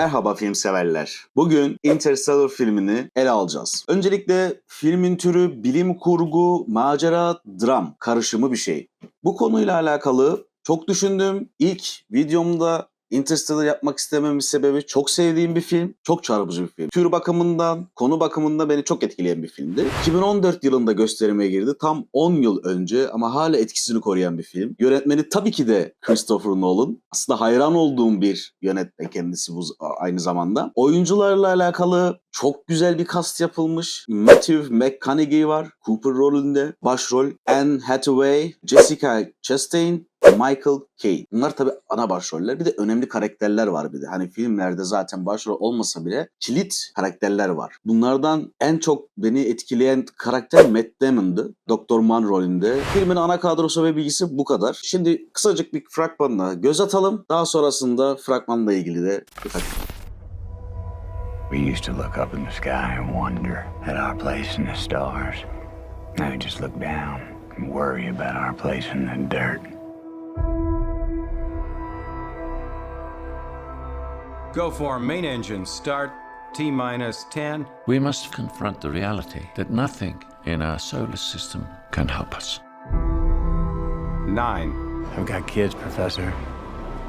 Merhaba film severler. Bugün Interstellar filmini ele alacağız. Öncelikle filmin türü bilim kurgu, macera, dram karışımı bir şey. Bu konuyla alakalı çok düşündüm. İlk videomda Interstellar yapmak istememin sebebi çok sevdiğim bir film. Çok çarpıcı bir film. Tür bakımından, konu bakımından beni çok etkileyen bir filmdi. 2014 yılında gösterime girdi. Tam 10 yıl önce ama hala etkisini koruyan bir film. Yönetmeni tabii ki de Christopher Nolan. Aslında hayran olduğum bir yönetmen kendisi bu aynı zamanda. Oyuncularla alakalı çok güzel bir kast yapılmış. Matthew McConaughey var Cooper rolünde. Başrol Anne Hathaway, Jessica Chastain, Michael Caine. Bunlar tabii ana başroller. Bir de önemli karakterler var bir de. Hani filmlerde zaten başrol olmasa bile kilit karakterler var. Bunlardan en çok beni etkileyen karakter Matt Damon'dı. Dr. Mann rolünde. Filmin ana kadrosu ve bilgisi bu kadar. Şimdi kısacık bir fragmanla göz atalım. Daha sonrasında fragmanla ilgili de birkaç We used to look up in the sky and wonder at our place in the stars. Now we just look down and worry about our place in the dirt. Go for main engine start. T minus 10. We must confront the reality that nothing in our solar system can help us. 9. I've got kids, Professor.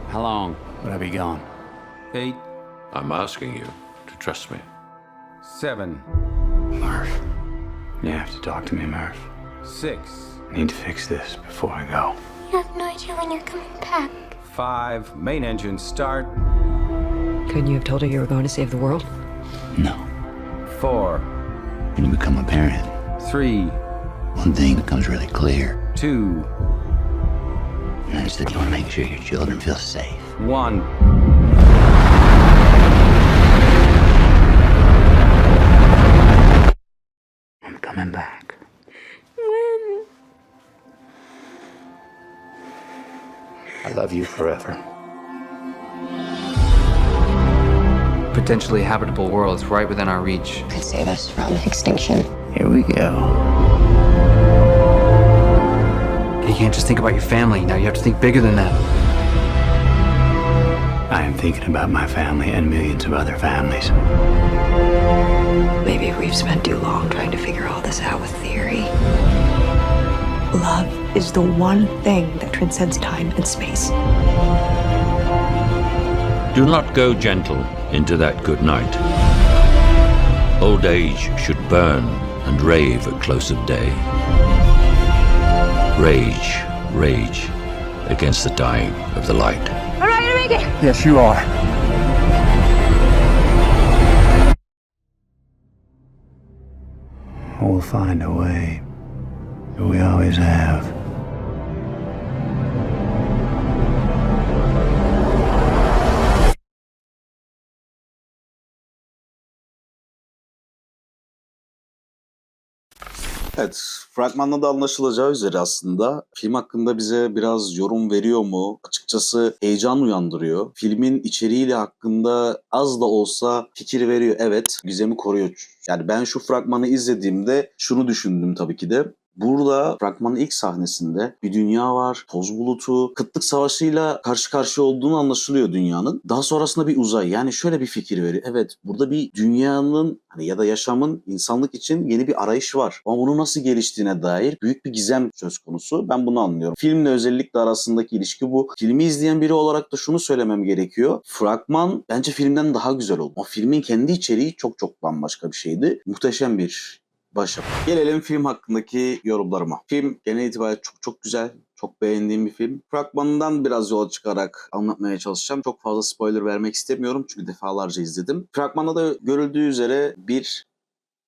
How long would I be gone? 8. I'm asking you to trust me. 7. Murph. You have to talk to me, Murph. 6. I need to fix this before I go. You have no idea when you're coming back. 5. Main engine start. Couldn't you have told her you were going to save the world? No. 4. When you become a parent, 3. one thing becomes really clear. 2. And that's that you want to make sure your children feel safe. 1. I love you forever. potentially habitable worlds right within our reach. Could save us from extinction. Here we go. You can't just think about your family. Now you have to think bigger than that. I am thinking about my family and millions of other families. Maybe we've spent too long trying to figure all this out with theory. Love is the one thing that transcends time and space. Do not go gentle into that good night. Old age should burn and rave at close of day. Rage, rage against the dying of the light. I'm not make it! Yes, you are. We'll find a way. We always have. Evet, fragmanda da anlaşılacağı üzere aslında film hakkında bize biraz yorum veriyor mu? Açıkçası heyecan uyandırıyor. Filmin içeriğiyle hakkında az da olsa fikir veriyor. Evet, gizemi koruyor. Yani ben şu fragmanı izlediğimde şunu düşündüm tabii ki de. Burada fragmanın ilk sahnesinde bir dünya var, toz bulutu, kıtlık savaşıyla karşı karşıya olduğunu anlaşılıyor dünyanın. Daha sonrasında bir uzay. Yani şöyle bir fikir veriyor. Evet burada bir dünyanın hani ya da yaşamın insanlık için yeni bir arayış var. Ama bunu nasıl geliştiğine dair büyük bir gizem söz konusu. Ben bunu anlıyorum. Filmle özellikle arasındaki ilişki bu. Filmi izleyen biri olarak da şunu söylemem gerekiyor. Fragman bence filmden daha güzel oldu. O filmin kendi içeriği çok çok bambaşka bir şeydi. Muhteşem bir başarı. Gelelim film hakkındaki yorumlarıma. Film genel itibariyle çok çok güzel. Çok beğendiğim bir film. Fragmanından biraz yola çıkarak anlatmaya çalışacağım. Çok fazla spoiler vermek istemiyorum çünkü defalarca izledim. Fragmanda da görüldüğü üzere bir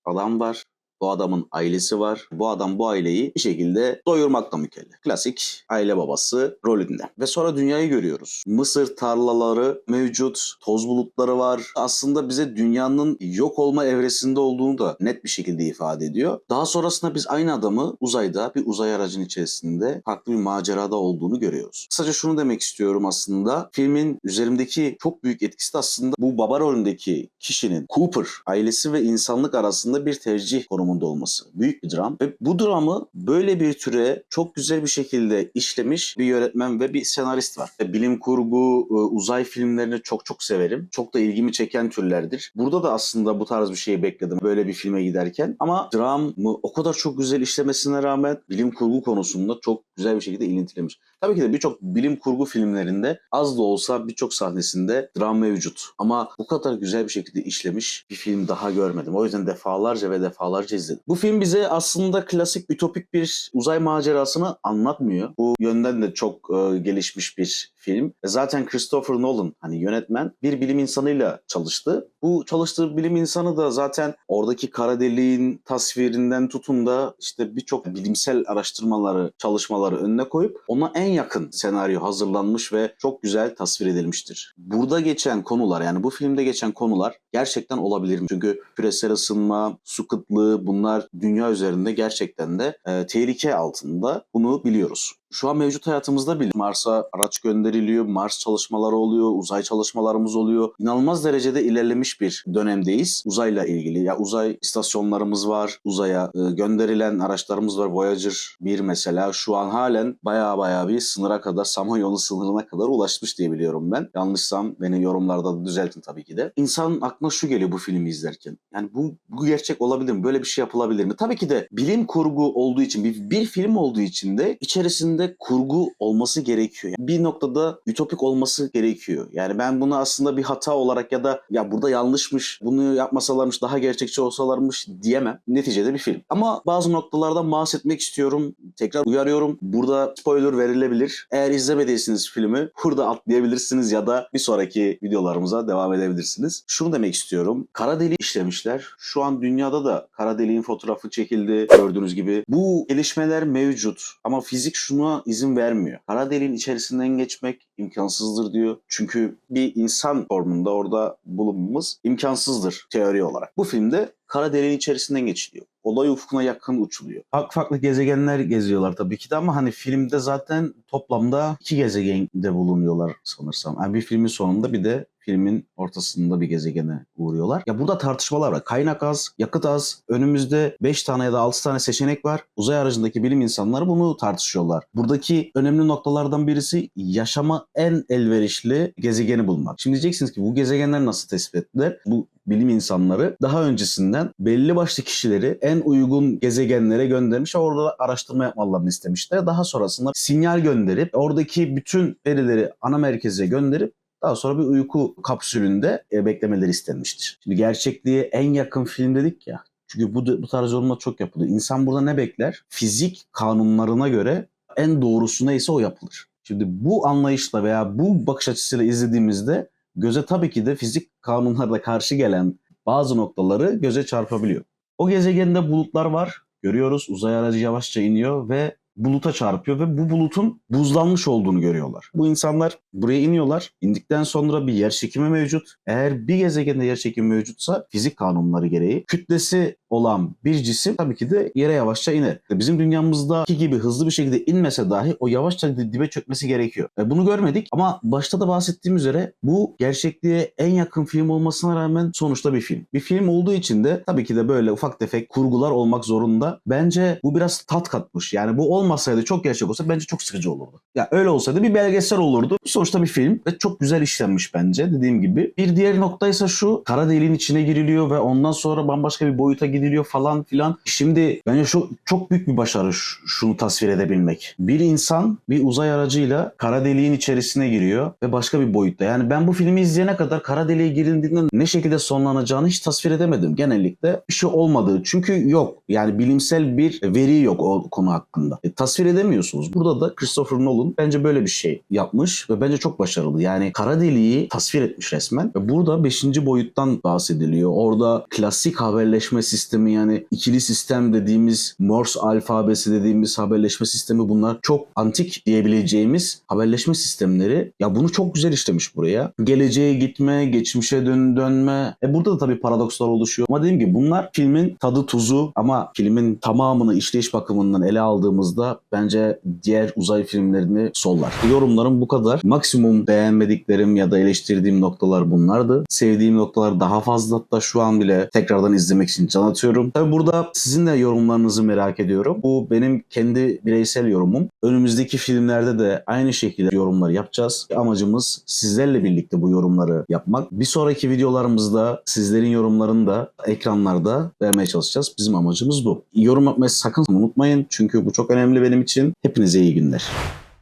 adam var. Bu adamın ailesi var. Bu adam bu aileyi bir şekilde doyurmakla mükellef. Klasik aile babası rolünde. Ve sonra dünyayı görüyoruz. Mısır tarlaları mevcut, toz bulutları var. Aslında bize dünyanın yok olma evresinde olduğunu da net bir şekilde ifade ediyor. Daha sonrasında biz aynı adamı uzayda bir uzay aracın içerisinde farklı bir macerada olduğunu görüyoruz. Kısaca şunu demek istiyorum aslında. Filmin üzerimdeki çok büyük etkisi de aslında bu baba rolündeki kişinin Cooper ailesi ve insanlık arasında bir tercih konumunda durumunda olması. Büyük bir dram. Ve bu dramı böyle bir türe çok güzel bir şekilde işlemiş bir yönetmen ve bir senarist var. E, Bilim kurgu, e, uzay filmlerini çok çok severim. Çok da ilgimi çeken türlerdir. Burada da aslında bu tarz bir şeyi bekledim böyle bir filme giderken. Ama dramı o kadar çok güzel işlemesine rağmen bilim kurgu konusunda çok güzel bir şekilde ilintilemiş. Tabii ki de birçok bilim kurgu filmlerinde az da olsa birçok sahnesinde dram mevcut. Ama bu kadar güzel bir şekilde işlemiş bir film daha görmedim. O yüzden defalarca ve defalarca izledim. Bu film bize aslında klasik ütopik bir uzay macerasını anlatmıyor. Bu yönden de çok e, gelişmiş bir film. E, Zaten Christopher Nolan hani yönetmen bir bilim insanıyla çalıştı. Bu çalıştığı bilim insanı da zaten oradaki kara deliğin tasvirinden tutun da işte birçok bilimsel araştırmaları, çalışmaları önüne koyup ona en yakın senaryo hazırlanmış ve çok güzel tasvir edilmiştir. Burada geçen konular yani bu filmde geçen konular gerçekten olabilir mi? Çünkü küresel ısınma, su kıtlığı bunlar dünya üzerinde gerçekten de e, tehlike altında. Bunu biliyoruz. Şu an mevcut hayatımızda bile Mars'a araç gönderiliyor, Mars çalışmaları oluyor, uzay çalışmalarımız oluyor. İnanılmaz derecede ilerlemiş bir dönemdeyiz uzayla ilgili. Ya uzay istasyonlarımız var, uzaya e, gönderilen araçlarımız var. Voyager 1 mesela şu an halen baya baya bir sınıra kadar, Samanyolu sınırına kadar ulaşmış diye biliyorum ben. Yanlışsam beni yorumlarda da düzeltin tabii ki de. İnsanın aklına şu geliyor bu filmi izlerken. Yani bu, bu gerçek olabilir mi? Böyle bir şey yapılabilir mi? Tabii ki de bilim kurgu olduğu için, bir, bir film olduğu için de içerisinde kurgu olması gerekiyor. Yani bir noktada ütopik olması gerekiyor. Yani ben bunu aslında bir hata olarak ya da ya burada yanlışmış, bunu yapmasalarmış, daha gerçekçi olsalarmış diyemem. Neticede bir film. Ama bazı noktalardan bahsetmek istiyorum. Tekrar uyarıyorum. Burada spoiler verilebilir. Eğer izlemediyseniz filmi burada atlayabilirsiniz ya da bir sonraki videolarımıza devam edebilirsiniz. Şunu demek istiyorum. Kara deliği işlemişler. Şu an dünyada da kara deliğin fotoğrafı çekildi gördüğünüz gibi. Bu gelişmeler mevcut ama fizik şuna izin vermiyor. Kara deliğin içerisinden geçmek imkansızdır diyor. Çünkü bir insan formunda orada bulunmamız imkansızdır teori olarak. Bu filmde kara deliğin içerisinden geçiliyor. Olay ufkuna yakın uçuluyor. Farklı farklı gezegenler geziyorlar tabii ki de ama hani filmde zaten toplamda iki gezegende bulunuyorlar sanırsam. Yani bir filmin sonunda bir de filmin ortasında bir gezegene uğruyorlar. Ya burada tartışmalar var. Kaynak az, yakıt az. Önümüzde 5 tane ya da 6 tane seçenek var. Uzay aracındaki bilim insanları bunu tartışıyorlar. Buradaki önemli noktalardan birisi yaşama en elverişli gezegeni bulmak. Şimdi diyeceksiniz ki bu gezegenler nasıl tespit ettiler? Bu bilim insanları daha öncesinden belli başlı kişileri en uygun gezegenlere göndermiş orada araştırma yapmalarını istemişler. Daha sonrasında sinyal gönderip oradaki bütün verileri ana merkeze gönderip daha sonra bir uyku kapsülünde e, beklemeleri istenmiştir. Şimdi gerçekliğe en yakın film dedik ya. Çünkü bu, bu tarz yorumlar çok yapılıyor. İnsan burada ne bekler? Fizik kanunlarına göre en doğrusu neyse o yapılır. Şimdi bu anlayışla veya bu bakış açısıyla izlediğimizde göze tabii ki de fizik kanunlarına karşı gelen bazı noktaları göze çarpabiliyor. O gezegende bulutlar var. Görüyoruz uzay aracı yavaşça iniyor ve buluta çarpıyor ve bu bulutun buzlanmış olduğunu görüyorlar. Bu insanlar buraya iniyorlar. İndikten sonra bir yer çekimi mevcut. Eğer bir gezegende yer çekimi mevcutsa fizik kanunları gereği kütlesi olan bir cisim tabii ki de yere yavaşça iner. Bizim dünyamızdaki gibi hızlı bir şekilde inmese dahi o yavaşça dibe çökmesi gerekiyor. E bunu görmedik ama başta da bahsettiğim üzere bu gerçekliğe en yakın film olmasına rağmen sonuçta bir film. Bir film olduğu için de tabii ki de böyle ufak tefek kurgular olmak zorunda. Bence bu biraz tat katmış. Yani bu olmasaydı çok gerçek olsa bence çok sıkıcı olurdu. Ya öyle olsaydı bir belgesel olurdu. Sonuçta bir film ve çok güzel işlenmiş bence dediğim gibi. Bir diğer nokta ise şu kara deliğin içine giriliyor ve ondan sonra bambaşka bir boyuta gidiliyor falan filan. Şimdi bence şu çok büyük bir başarı şunu tasvir edebilmek. Bir insan bir uzay aracıyla kara deliğin içerisine giriyor ve başka bir boyutta. Yani ben bu filmi izleyene kadar kara deliğe girildiğinde ne şekilde sonlanacağını hiç tasvir edemedim. Genellikle bir şey olmadığı. Çünkü yok. Yani bilimsel bir veri yok o konu hakkında. E, tasvir edemiyorsunuz. Burada da Christopher Nolan bence böyle bir şey yapmış ve bence çok başarılı. Yani kara deliği tasvir etmiş resmen. Ve burada 5. boyuttan bahsediliyor. Orada klasik haberleşme sistemi yani ikili sistem dediğimiz Morse alfabesi dediğimiz haberleşme sistemi bunlar çok antik diyebileceğimiz haberleşme sistemleri. Ya bunu çok güzel işlemiş buraya. Geleceğe gitme, geçmişe dön dönme. E burada da tabii paradokslar oluşuyor. Ama dediğim gibi bunlar filmin tadı tuzu ama filmin tamamını işleyiş bakımından ele aldığımızda da bence diğer uzay filmlerini sollar. Yorumlarım bu kadar. Maksimum beğenmediklerim ya da eleştirdiğim noktalar bunlardı. Sevdiğim noktalar daha fazla hatta şu an bile tekrardan izlemek için can atıyorum. Tabi burada sizin de yorumlarınızı merak ediyorum. Bu benim kendi bireysel yorumum. Önümüzdeki filmlerde de aynı şekilde yorumlar yapacağız. Amacımız sizlerle birlikte bu yorumları yapmak. Bir sonraki videolarımızda sizlerin yorumlarını da ekranlarda vermeye çalışacağız. Bizim amacımız bu. Yorum yapmayı sakın unutmayın çünkü bu çok önemli benim için. Hepinize iyi günler.